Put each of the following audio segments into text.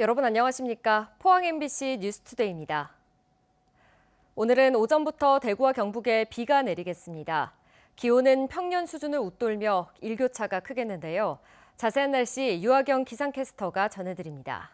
여러분 안녕하십니까? 포항 MBC 뉴스투데이입니다. 오늘은 오전부터 대구와 경북에 비가 내리겠습니다. 기온은 평년 수준을 웃돌며 일교차가 크겠는데요. 자세한 날씨 유아경 기상캐스터가 전해드립니다.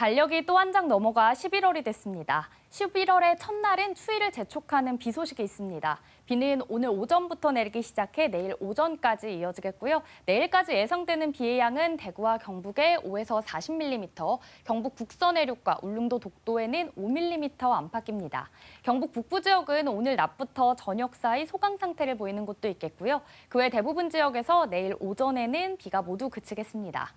달력이 또 한 장 넘어가 11월이 됐습니다. 11월의 첫날은 추위를 재촉하는 비 소식이 있습니다. 비는 오늘 오전부터 내리기 시작해 내일 오전까지 이어지겠고요. 내일까지 예상되는 비의 양은 대구와 경북에 5에서 40mm, 경북 북서 내륙과 울릉도 독도에는 5mm 안팎입니다. 경북 북부 지역은 오늘 낮부터 저녁 사이 소강 상태를 보이는 곳도 있겠고요. 그 외 대부분 지역에서 내일 오전에는 비가 모두 그치겠습니다.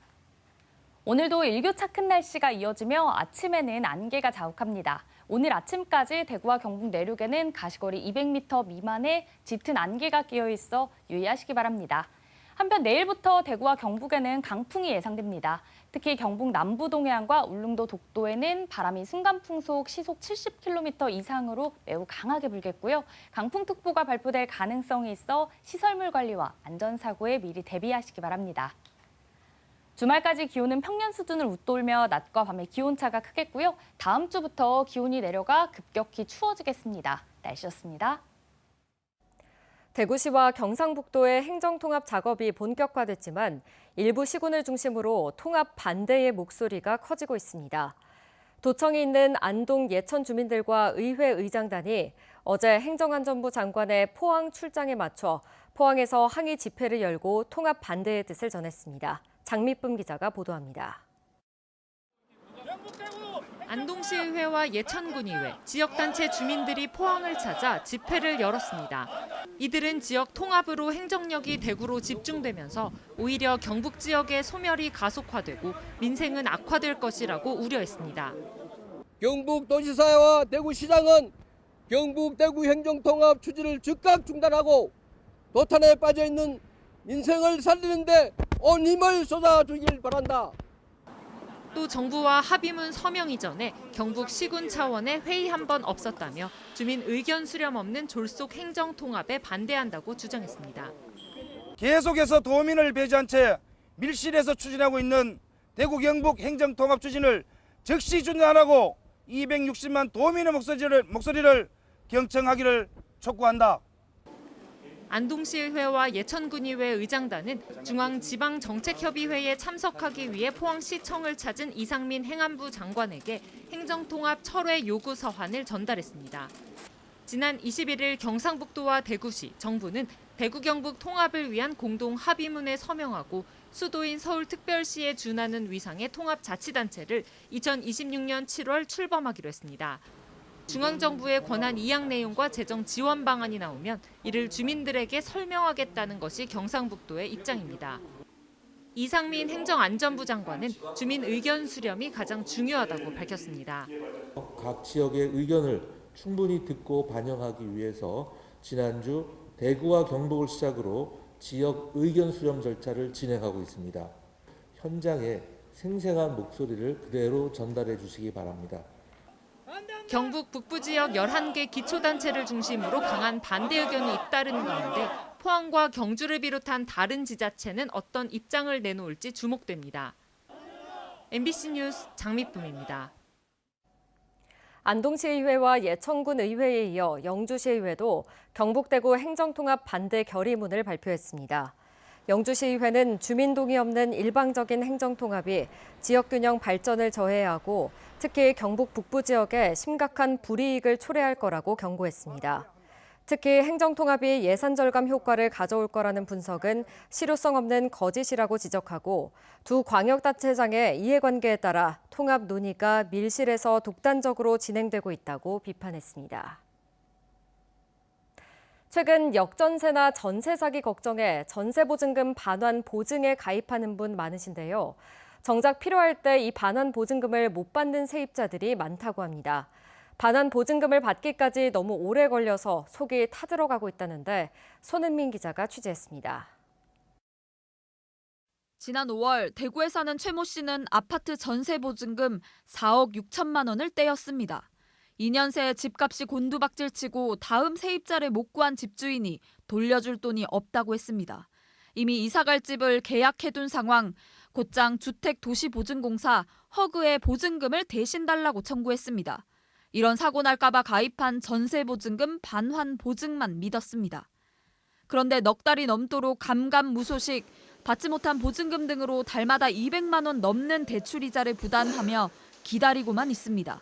오늘도 일교차 큰 날씨가 이어지며 아침에는 안개가 자욱합니다. 오늘 아침까지 대구와 경북 내륙에는 가시거리 200m 미만의 짙은 안개가 끼어 있어 유의하시기 바랍니다. 한편 내일부터 대구와 경북에는 강풍이 예상됩니다. 특히 경북 남부 동해안과 울릉도 독도에는 바람이 순간풍속 시속 70km 이상으로 매우 강하게 불겠고요. 강풍특보가 발표될 가능성이 있어 시설물 관리와 안전사고에 미리 대비하시기 바랍니다. 주말까지 기온은 평년 수준을 웃돌며 낮과 밤의 기온차가 크겠고요. 다음 주부터 기온이 내려가 급격히 추워지겠습니다. 날씨였습니다. 대구시와 경상북도의 행정통합 작업이 본격화됐지만 일부 시군을 중심으로 통합 반대의 목소리가 커지고 있습니다. 도청이 있는 안동 예천 주민들과 의회 의장단이 어제 행정안전부 장관의 포항 출장에 맞춰 포항에서 항의 집회를 열고 통합 반대의 뜻을 전했습니다. 장미쁨 기자가 보도합니다. 안동시의회와 예천군의회, 지역단체 주민들이 포항을 찾아 집회를 열었습니다. 이들은 지역 통합으로 행정력이 대구로 집중되면서 오히려 경북 지역의 소멸이 가속화되고 민생은 악화될 것이라고 우려했습니다. 경북 도지사와 대구시장은 경북 대구 행정통합 추진을 즉각 중단하고 도탄에 빠져 있는 민생을 살리는데 온 힘을 쏟아주길 바란다. 또 정부와 합의문 서명 이전에 경북 시군 차원의 회의 한 번 없었다며 주민 의견 수렴 없는 졸속 행정 통합에 반대한다고 주장했습니다. 계속해서 도민을 배제한 채 밀실에서 추진하고 있는 대구 경북 행정 통합 추진을 즉시 중단하고 260만 도민의 목소리를 목소리를 경청하기를 촉구한다. 안동시의회와 예천군의회 의장단은 중앙지방정책협의회에 참석하기 위해 포항시청을 찾은 이상민 행안부 장관에게 행정통합 철회 요구 서한을 전달했습니다. 지난 21일 경상북도와 대구시, 정부는 대구 경북 통합을 위한 공동 합의문에 서명하고 수도인 서울특별시에 준하는 위상의 통합자치단체를 2026년 7월 출범하기로 했습니다. 중앙정부의 권한 이양 내용과 재정 지원 방안이 나오면 이를 주민들에게 설명하겠다는 것이 경상북도의 입장입니다. 이상민 행정안전부 장관은 주민 의견 수렴이 가장 중요하다고 밝혔습니다. 각 지역의 의견을 충분히 듣고 반영하기 위해서 지난주 대구와 경북을 시작으로 지역 의견 수렴 절차를 진행하고 있습니다. 현장에 생생한 목소리를 그대로 전달해 주시기 바랍니다. 경북 북부 지역 11개 기초단체를 중심으로 강한 반대 의견이 잇따르는 가운데 포항과 경주를 비롯한 다른 지자체는 어떤 입장을 내놓을지 주목됩니다. MBC 뉴스 장미쁨입니다. 안동시의회와 예천군 의회에 이어 영주시의회도 경북대구 행정통합 반대 결의문을 발표했습니다. 영주시의회는 주민 동의 없는 일방적인 행정통합이 지역균형 발전을 저해하고 특히 경북 북부 지역에 심각한 불이익을 초래할 거라고 경고했습니다. 특히 행정통합이 예산 절감 효과를 가져올 거라는 분석은 실효성 없는 거짓이라고 지적하고 두 광역단체장의 이해관계에 따라 통합 논의가 밀실에서 독단적으로 진행되고 있다고 비판했습니다. 최근 역전세나 전세 사기 걱정에 전세보증금 반환 보증에 가입하는 분 많으신데요. 정작 필요할 때 이 반환 보증금을 못 받는 세입자들이 많다고 합니다. 반환 보증금을 받기까지 너무 오래 걸려서 속이 타들어가고 있다는데 손은민 기자가 취재했습니다. 지난 5월 대구에 사는 최 모 씨는 아파트 전세 보증금 4억 6천만 원을 떼었습니다. 2년 새 집값이 곤두박질치고 다음 세입자를 못 구한 집주인이 돌려줄 돈이 없다고 했습니다. 이미 이사갈 집을 계약해둔 상황, 곧장 주택도시보증공사 허그에 보증금을 대신 달라고 청구했습니다. 이런 사고 날까봐 가입한 전세보증금 반환 보증만 믿었습니다. 그런데 넉 달이 넘도록 감감무소식, 받지 못한 보증금 등으로 달마다 200만 원 넘는 대출 이자를 부담하며 기다리고만 있습니다.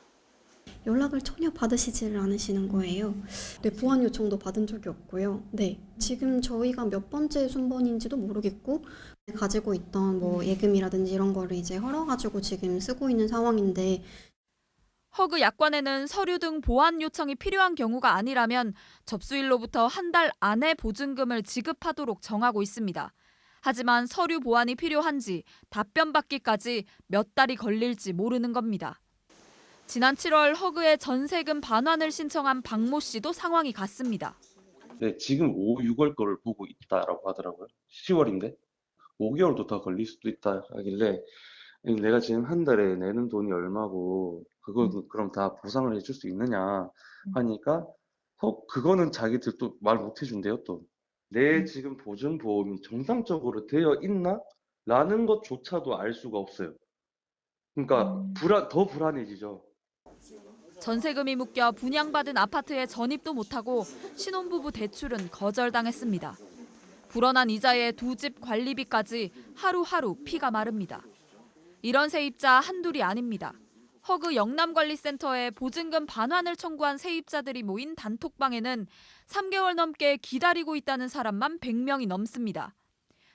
연락을 전혀 받으시지를 않으시는 거예요. 네, 보안 요청도 받은 적이 없고요. 네, 지금 저희가 몇 번째 순번인지도 모르겠고 가지고 있던 뭐 예금이라든지 이런 거를 이제 헐어가지고 지금 쓰고 있는 상황인데 허그 약관에는 서류 등 보완 요청이 필요한 경우가 아니라면 접수일로부터 한 달 안에 보증금을 지급하도록 정하고 있습니다. 하지만 서류 보완이 필요한지 답변 받기까지 몇 달이 걸릴지 모르는 겁니다. 지난 7월 허그에 전세금 반환을 신청한 박모 씨도 상황이 같습니다. 네, 지금 5, 6월 거를 보고 있다라고 하더라고요. 10월인데 5개월도 더 걸릴 수도 있다 하길래 내가 지금 한 달에 내는 돈이 얼마고 그거 그럼 다 보상을 해줄 수 있느냐 하니까 어, 그거는 자기들 또 말 못 해준대요 또. 내 지금 보증 보험이 정상적으로 되어 있나? 라는 것조차도 알 수가 없어요. 그러니까 불안, 더 불안해지죠. 전세금이 묶여 분양받은 아파트에 전입도 못하고 신혼부부 대출은 거절당했습니다. 불어난 이자에 두 집 관리비까지 하루하루 피가 마릅니다. 이런 세입자 한둘이 아닙니다. 허그 영남관리센터에 보증금 반환을 청구한 세입자들이 모인 단톡방에는 3개월 넘게 기다리고 있다는 사람만 100명이 넘습니다.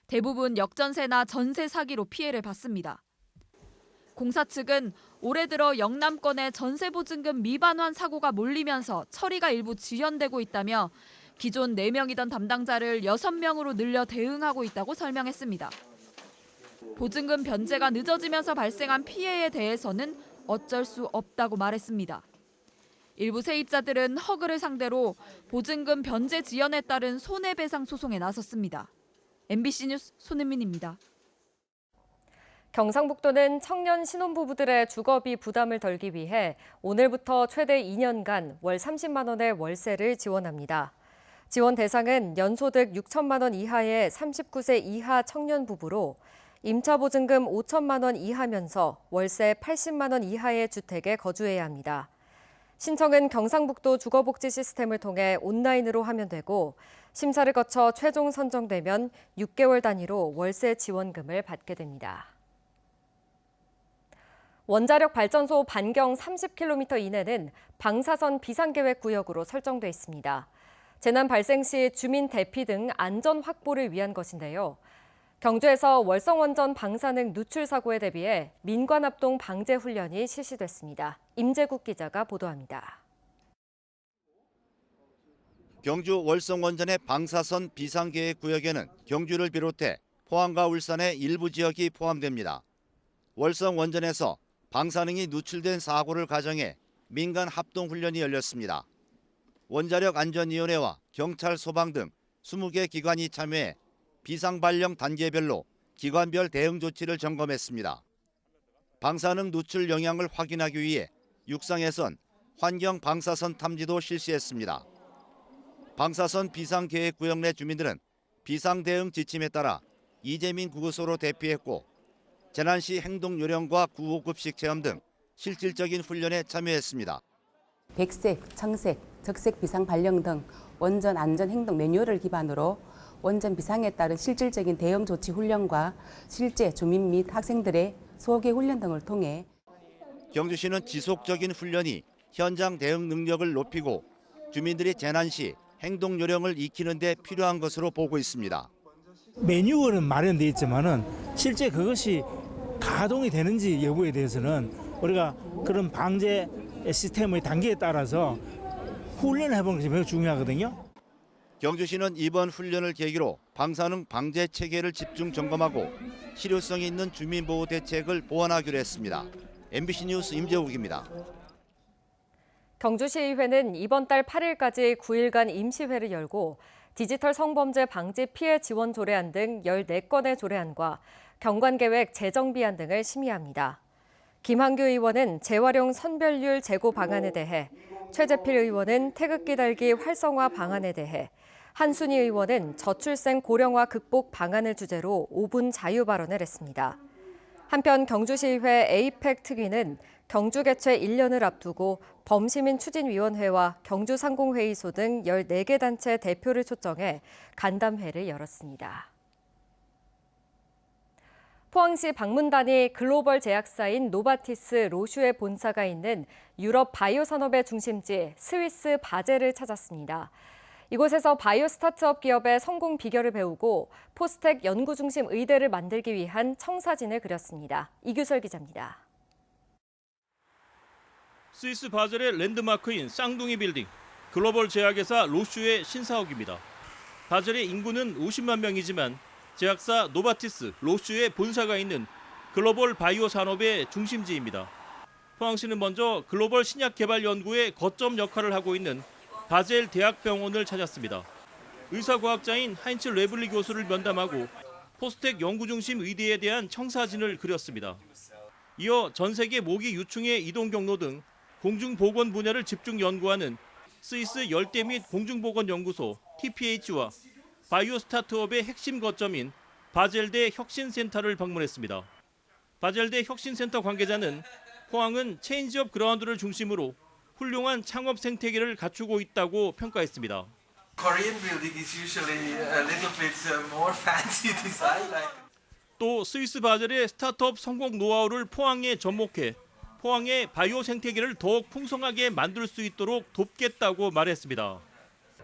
대부분 역전세나 전세 사기로 피해를 받습니다. 공사 측은 올해 들어 영남권에 전세 보증금 미반환 사고가 몰리면서 처리가 일부 지연되고 있다며 기존 4명이던 담당자를 6명으로 늘려 대응하고 있다고 설명했습니다. 보증금 변제가 늦어지면서 발생한 피해에 대해서는 어쩔 수 없다고 말했습니다. 일부 세입자들은 허그를 상대로 보증금 변제 지연에 따른 손해배상 소송에 나섰습니다. MBC 뉴스 손은민입니다. 경상북도는 청년 신혼부부들의 주거비 부담을 덜기 위해 오늘부터 최대 2년간 월 30만 원의 월세를 지원합니다. 지원 대상은 연소득 6천만 원 이하의 39세 이하 청년 부부로 임차 보증금 5천만 원 이하면서 월세 80만 원 이하의 주택에 거주해야 합니다. 신청은 경상북도 주거복지 시스템을 통해 온라인으로 하면 되고 심사를 거쳐 최종 선정되면 6개월 단위로 월세 지원금을 받게 됩니다. 원자력 발전소 반경 30km 이내는 방사선 비상계획 구역으로 설정돼 있습니다. 재난 발생 시 주민 대피 등 안전 확보를 위한 것인데요. 경주에서 월성원전 방사능 누출 사고에 대비해 민관합동 방제 훈련이 실시됐습니다. 임재국 기자가 보도합니다. 경주 월성원전의 방사선 비상계획 구역에는 경주를 비롯해 포항과 울산의 일부 지역이 포함됩니다. 월성원전에서 방사능이 누출된 사고를 가정해 민간 합동 훈련이 열렸습니다. 원자력 안전위원회와 경찰, 소방 등 20개 기관이 참여해 비상 발령 단계별로 기관별 대응 조치를 점검했습니다. 방사능 누출 영향을 확인하기 위해 육상에선 환경 방사선 탐지도 실시했습니다. 방사선 비상 계획 구역 내 주민들은 비상 대응 지침에 따라 이재민 구호소로 대피했고 재난 시 행동 요령과 구호 급식 체험 등 실질적인 훈련에 참여했습니다. 백색, 청색, 적색 비상 발령 등 원전 안전 행동 매뉴얼을 기반으로 원전 비상에 따른 실질적인 대응 조치 훈련과 실제 주민 및 학생들의 소개 훈련 등을 통해 경주시는 지속적인 훈련이 현장 대응 능력을 높이고 주민들이 재난 시 행동 요령을 익히는 데 필요한 것으로 보고 있습니다. 매뉴얼은 마련돼 있지만은 실제 그것이 가동이 되는지 여부에 대해서는 우리가 그런 방제 시스템의 단계에 따라서 훈련을 해보는 것이 매우 중요하거든요. 경주시는 이번 훈련을 계기로 방사능 방제 체계를 집중 점검하고 실효성이 있는 주민보호 대책을 보완하기로 했습니다. MBC 뉴스 임재욱입니다. 경주시의회는 이번 달 8일까지 9일간 임시회를 열고 디지털 성범죄 방지 피해 지원 조례안 등 14건의 조례안과 경관계획 재정비안 등을 심의합니다. 김한규 의원은 재활용 선별률 제고 방안에 대해, 최재필 의원은 태극기 달기 활성화 방안에 대해, 한순희 의원은 저출생 고령화 극복 방안을 주제로 5분 자유 발언을 했습니다. 한편 경주시의회 에이펙 특위는 경주 개최 1년을 앞두고 범시민 추진위원회와 경주상공회의소 등 14개 단체 대표를 초청해 간담회를 열었습니다. 포항시 방문단이 글로벌 제약사인 노바티스 로슈의 본사가 있는 유럽 바이오 산업의 중심지 스위스 바젤을 찾았습니다. 이곳에서 바이오 스타트업 기업의 성공 비결을 배우고 포스텍 연구 중심 의대를 만들기 위한 청사진을 그렸습니다. 이규설 기자입니다. 스위스 바젤의 랜드마크인 쌍둥이 빌딩, 글로벌 제약회사 로슈의 신사옥입니다. 바젤의 인구는 50만 명이지만 제약사 노바티스 로슈의 본사가 있는 글로벌 바이오 산업의 중심지입니다. 포항시는 먼저 글로벌 신약 개발 연구의 거점 역할을 하고 있는 바젤 대학병원을 찾았습니다. 의사과학자인 하인츠 레블리 교수를 면담하고 포스텍 연구중심 의대에 대한 청사진을 그렸습니다. 이어 전 세계 모기 유충의 이동 경로 등 공중보건 분야를 집중 연구하는 스위스 열대 및 공중보건연구소 TPH와 바이오 스타트업의 핵심 거점인 바젤대 혁신센터를 방문했습니다. 바젤대 혁신센터 관계자는 포항은 체인지업 그라운드를 중심으로 훌륭한 창업 생태계를 갖추고 있다고 평가했습니다. Uh, 또 스위스 바젤의 스타트업 성공 노하우를 포항에 접목해 포항의 바이오 생태계를 더욱 풍성하게 만들 수 있도록 돕겠다고 말했습니다.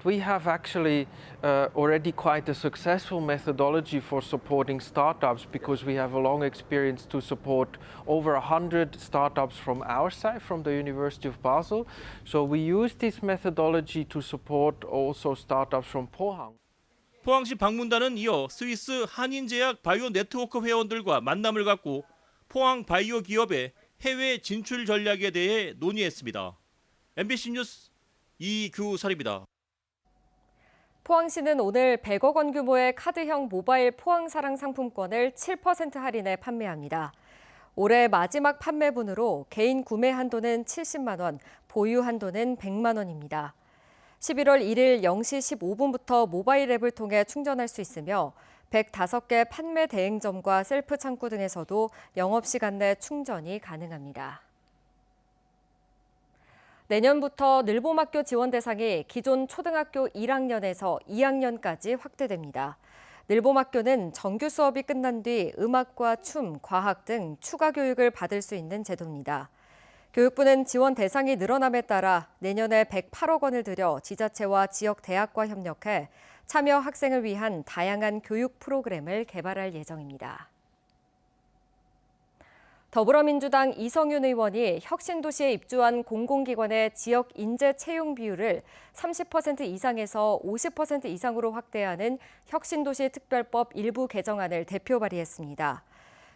We have actually uh, already quite a successful methodology for supporting startups because we have a long experience to support over 100 startups from our side, from the University of Basel. So we use this methodology to support also startups from Pohang. 포항시 방문단은 이어 스위스 한인제약 바이오 네트워크 회원들과 만남을 갖고 포항 바이오 기업의 해외 진출 전략에 대해 논의했습니다. MBC 뉴스 이규설입니다. 포항시는 오늘 100억 원 규모의 카드형 모바일 포항사랑 상품권을 7% 할인해 판매합니다. 올해 마지막 판매분으로 개인 구매 한도는 70만 원, 보유 한도는 100만 원입니다. 11월 1일 0시 15분부터 모바일 앱을 통해 충전할 수 있으며 105개 판매 대행점과 셀프 창구 등에서도 영업시간 내 충전이 가능합니다. 내년부터 늘봄학교 지원 대상이 기존 초등학교 1학년에서 2학년까지 확대됩니다. 늘봄학교는 정규 수업이 끝난 뒤 음악과 춤, 과학 등 추가 교육을 받을 수 있는 제도입니다. 교육부는 지원 대상이 늘어남에 따라 내년에 108억 원을 들여 지자체와 지역 대학과 협력해 참여 학생을 위한 다양한 교육 프로그램을 개발할 예정입니다. 더불어민주당 이성윤 의원이 혁신도시에 입주한 공공기관의 지역 인재 채용 비율을 30% 이상에서 50% 이상으로 확대하는 혁신도시 특별법 일부 개정안을 대표 발의했습니다.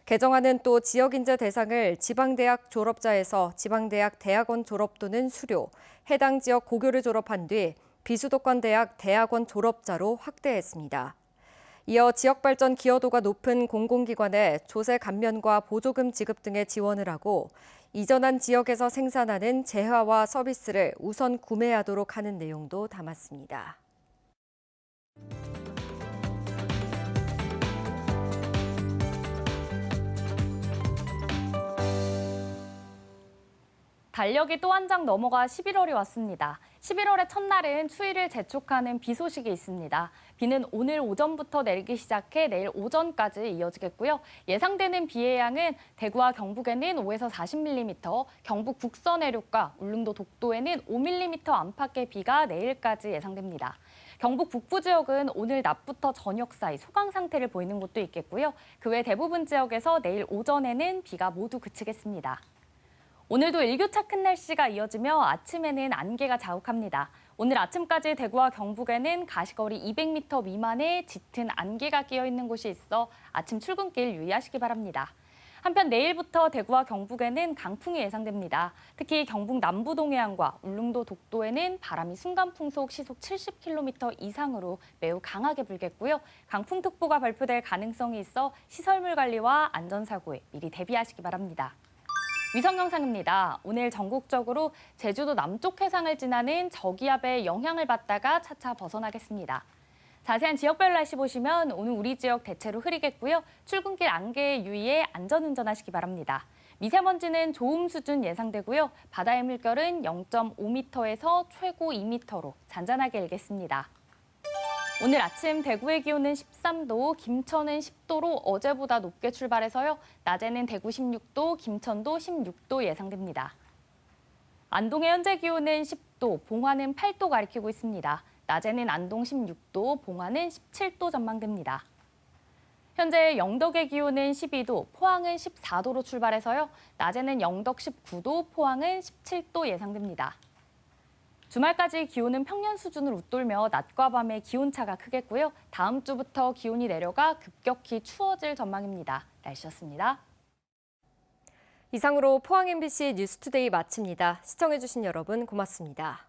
개정안은 또 지역 인재 대상을 지방대학 졸업자에서 지방대학 대학원 졸업 또는 수료, 해당 지역 고교를 졸업한 뒤 비수도권 대학 대학원 졸업자로 확대했습니다. 이어 지역발전 기여도가 높은 공공기관에 조세 감면과 보조금 지급 등의 지원을 하고 이전한 지역에서 생산하는 재화와 서비스를 우선 구매하도록 하는 내용도 담았습니다. 달력이 또 한 장 넘어가 11월이 왔습니다. 11월의 첫날은 추위를 재촉하는 비 소식이 있습니다. 비는 오늘 오전부터 내리기 시작해 내일 오전까지 이어지겠고요. 예상되는 비의 양은 대구와 경북에는 5에서 40mm, 경북 북서 내륙과 울릉도 독도에는 5mm 안팎의 비가 내일까지 예상됩니다. 경북 북부 지역은 오늘 낮부터 저녁 사이 소강 상태를 보이는 곳도 있겠고요. 그 외 대부분 지역에서 내일 오전에는 비가 모두 그치겠습니다. 오늘도 일교차 큰 날씨가 이어지며 아침에는 안개가 자욱합니다. 오늘 아침까지 대구와 경북에는 가시거리 200m 미만의 짙은 안개가 끼어 있는 곳이 있어 아침 출근길 유의하시기 바랍니다. 한편 내일부터 대구와 경북에는 강풍이 예상됩니다. 특히 경북 남부 동해안과 울릉도 독도에는 바람이 순간 풍속 시속 70km 이상으로 매우 강하게 불겠고요. 강풍특보가 발표될 가능성이 있어 시설물 관리와 안전사고에 미리 대비하시기 바랍니다. 위성 영상입니다. 오늘 전국적으로 제주도 남쪽 해상을 지나는 저기압의 영향을 받다가 차차 벗어나겠습니다. 자세한 지역별 날씨 보시면 오늘 우리 지역 대체로 흐리겠고요. 출근길 안개에 유의해 안전운전하시기 바랍니다. 미세먼지는 좋음 수준 예상되고요. 바다의 물결은 0.5m에서 최고 2m로 잔잔하게 일겠습니다. 오늘 아침 대구의 기온은 13도, 김천은 10도로 어제보다 높게 출발해서요. 낮에는 대구 16도, 김천도 16도 예상됩니다. 안동의 현재 기온은 10도, 봉화는 8도 가리키고 있습니다. 낮에는 안동 16도, 봉화는 17도 전망됩니다. 현재 영덕의 기온은 12도, 포항은 14도로 출발해서요. 낮에는 영덕 19도, 포항은 17도 예상됩니다. 주말까지 기온은 평년 수준을 웃돌며 낮과 밤의 기온차가 크겠고요. 다음 주부터 기온이 내려가 급격히 추워질 전망입니다. 날씨였습니다. 이상으로 포항 MBC 뉴스투데이 마칩니다. 시청해주신 여러분 고맙습니다.